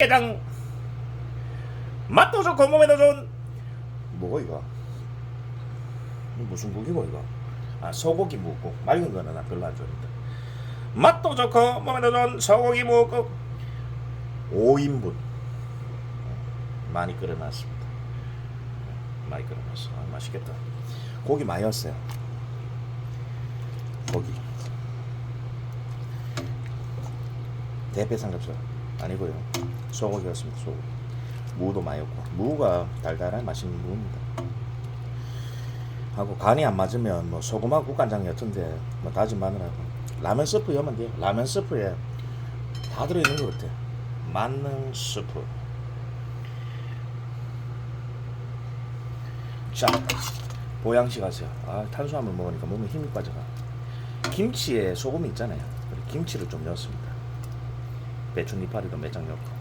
게장. 맛도 좋고 몸에도 좋은. 뭐고 이거? 무슨 국이고 이거? 아 소고기 무국. 맑은 거는 나 별로 안 좋아합니다. 맛도 좋고 몸에도 좋은 소고기 무국. 5인분. 많이 끓여놨습니다. 많이 끓여놨어. 아, 맛있겠다. 고기 많이 넣었어요. 고기. 대패 삼겹살 아니고요. 소고기였습니다 소고기. 무도 많이 넣고 무가 달달한 맛있는 무입니다. 하고 간이 안 맞으면 뭐 소금하고 국간장 옅은데 뭐 다진 마늘하고 라면 스프 넣으면 돼요. 라면 스프에 다 들어있는 것 같아 만능 스프. 자 보양식 하세요. 아 탄수화물 먹으니까 몸에 힘이 빠져가. 김치에 소금이 있잖아요. 김치를 좀 넣었습니다 배추 이파리도 넣고